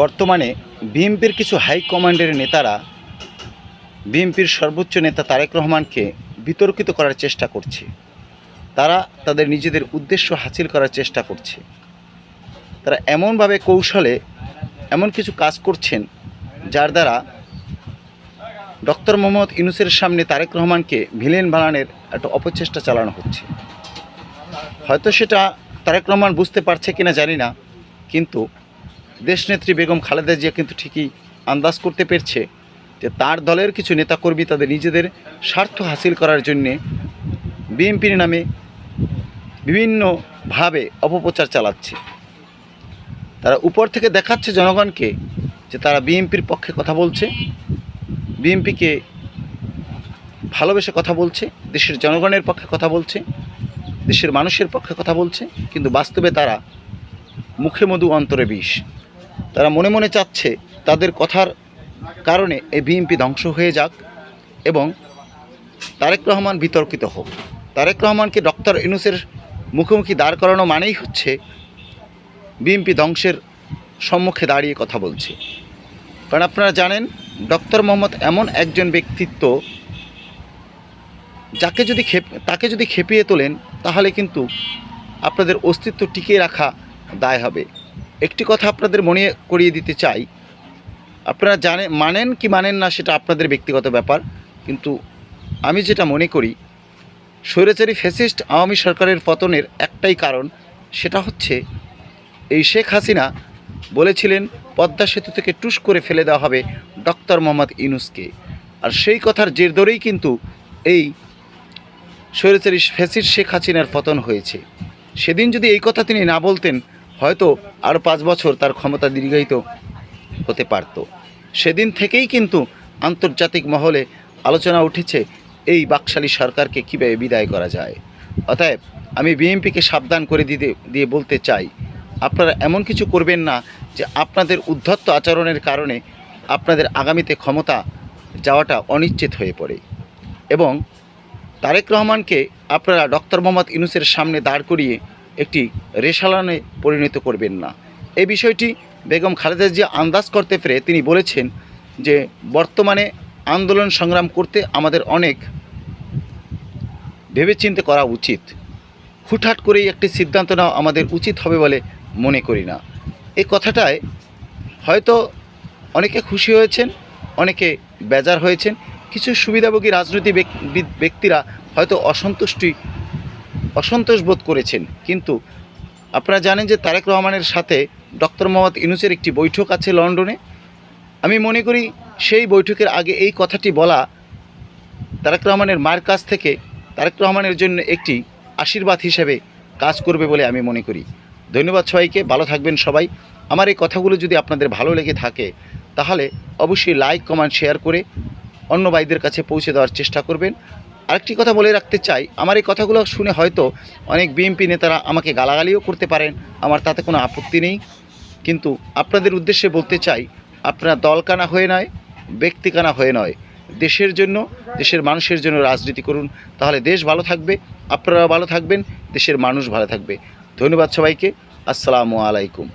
বর্তমানে বিএনপির কিছু হাইকমান্ডের নেতারা বিএনপির সর্বোচ্চ নেতা তারেক রহমানকে বিতর্কিত করার চেষ্টা করছে। তারা তাদের নিজেদের উদ্দেশ্য হাসিল করার চেষ্টা করছে। তারা এমনভাবে কৌশলে এমন কিছু কাজ করছেন যার দ্বারা ডক্টর মোহাম্মদ ইউনুসের সামনে তারেক রহমানকে ভিলেন বানানোর একটা অপচেষ্টা চালানো হচ্ছে। হয়তো সেটা তারেক রহমান বুঝতে পারছে কিনা জানি না, কিন্তু দেশনেত্রী বেগম খালেদা জিয়া কিন্তু ঠিকই আন্দাজ করতে পেরেছে যে তার দলের কিছু নেতাকর্মী তাদের নিজেদের স্বার্থ হাসিল করার জন্যে বিএনপির নামে বিভিন্নভাবে অপপ্রচার চালাচ্ছে। তারা উপর থেকে দেখাচ্ছে জনগণকে যে তারা বিএনপির পক্ষে কথা বলছে, বিএনপিকে ভালোবেসে কথা বলছে, দেশের জনগণের পক্ষে কথা বলছে, দেশের মানুষের পক্ষে কথা বলছে, কিন্তু বাস্তবে তারা মুখে মধু অন্তরে বিষ। তারা মনে মনে চাচ্ছে তাদের কথার কারণে এই বিএনপি ধ্বংস হয়ে যাক এবং তারেক রহমান বিতর্কিত হোক। তারেক রহমানকে ডক্টর ইনুসের মুখোমুখি দাঁড় করানো মানেই হচ্ছে বিএনপি ধ্বংসের সম্মুখে দাঁড়িয়ে কথা বলছে। কারণ আপনারা জানেন, ডক্টর মোহাম্মদ এমন একজন ব্যক্তিত্ব যাকে যদি খেপ, তাকে যদি খেপিয়ে তোলেন, তাহলে কিন্তু আপনাদের অস্তিত্ব টিকিয়ে রাখা দায় হবে। একটি কথা আপনাদের মনে করিয়ে দিতে চাই। আপনারা জানে, মানেন কি মানেন না সেটা আপনাদের ব্যক্তিগত ব্যাপার, কিন্তু আমি যেটা মনে করি, স্বৈরাচারী ফ্যাসিস্ট আওয়ামী সরকারের পতনের একটাই কারণ সেটা হচ্ছে, এই শেখ হাসিনা বলেছিলেন, পদ্মা সেতু থেকে টুস করে ফেলে দেওয়া হবে ডক্টর মোহাম্মদ ইনুসকে আর সেই কথার জের ধরেই কিন্তু এই স্বৈরাচারী ফ্যাসিস্ট শেখ হাসিনার পতন হয়েছে। সেদিন যদি এই কথা তিনি না বলতেন হয়তো আরও পাঁচ বছর তার ক্ষমতা দীর্ঘায়িত হতে পারত। সেদিন থেকেই কিন্তু আন্তর্জাতিক মহলে আলোচনা উঠেছে এই বাকশালী সরকারকে কীভাবে বিদায় করা যায়। অতএব আমি বিএনপিকে সাবধান করে দিতে, দিয়ে বলতে চাই, আপনারা এমন কিছু করবেন না যে আপনাদের উদ্ধত্ত আচরণের কারণে আপনাদের আগামীতে ক্ষমতা যাওয়াটা অনিশ্চিত হয়ে পড়ে। এবং তারেক রহমানকে আপনারা ডক্টর মোহাম্মদ ইউনুসের সামনে দাঁড় করিয়ে একটি রেশালানে পরিণত করবেন না। এই বিষয়টি বেগম খালেদা জিয়া আন্দাজ করতে পেরে তিনি বলেছেন যে, বর্তমানে আন্দোলন সংগ্রাম করতে আমাদের অনেক ভেবেচিন্তে করা উচিত। হুটহাট করেই একটি সিদ্ধান্ত নেওয়া আমাদের উচিত হবে বলে মনে করি না। এই কথাটায় হয়তো অনেকে খুশি হয়েছেন, অনেকে বেজার হয়েছেন। কিছু সুবিধাভোগী রাজনৈতিক ব্যক- ব্যক্তিরা হয়তো অসন্তুষ্টি অসন্তোষ বোধ করেছেন। কিন্তু আপনারা জানেন যে তারেক রহমানের সাথে ডক্টর মোহাম্মদ ইউনুসের একটি বৈঠক আছে লন্ডনে। আমি মনে করি সেই বৈঠকের আগে এই কথাটি বলা তারেক রহমানের মার কাছ থেকে তারেক রহমানের জন্য একটি আশীর্বাদ হিসেবে কাজ করবে বলে আমি মনে করি। ধন্যবাদ সবাইকে, ভালো থাকবেন সবাই। আমার এই কথাগুলো যদি আপনাদের ভালো লেগে থাকে, তাহলে অবশ্যই লাইক কমেন্ট শেয়ার করে অন্য ভাইদের কাছে পৌঁছে দেওয়ার চেষ্টা করবেন। আরেকটি কথা বলে রাখতে চাই। আমার এই কথাগুলো শুনে হয়তো অনেক বিএনপি নেতারা আমাকে গালাগালিও করতে পারেন। আমার তাতে কোনো আপত্তি নেই। কিন্তু আপনাদের উদ্দেশ্যে বলতে চাই, আপনারা দলকানা হয়ে নয়, ব্যক্তিকানা হয়ে নয়। দেশের জন্য, দেশের মানুষের জন্য রাজনীতি করুন। তাহলে দেশ ভালো থাকবে আপনারা ভালো থাকবেন, দেশের মানুষ ভালো থাকবে। ধন্যবাদ সবাইকে। আসসালামু আলাইকুম।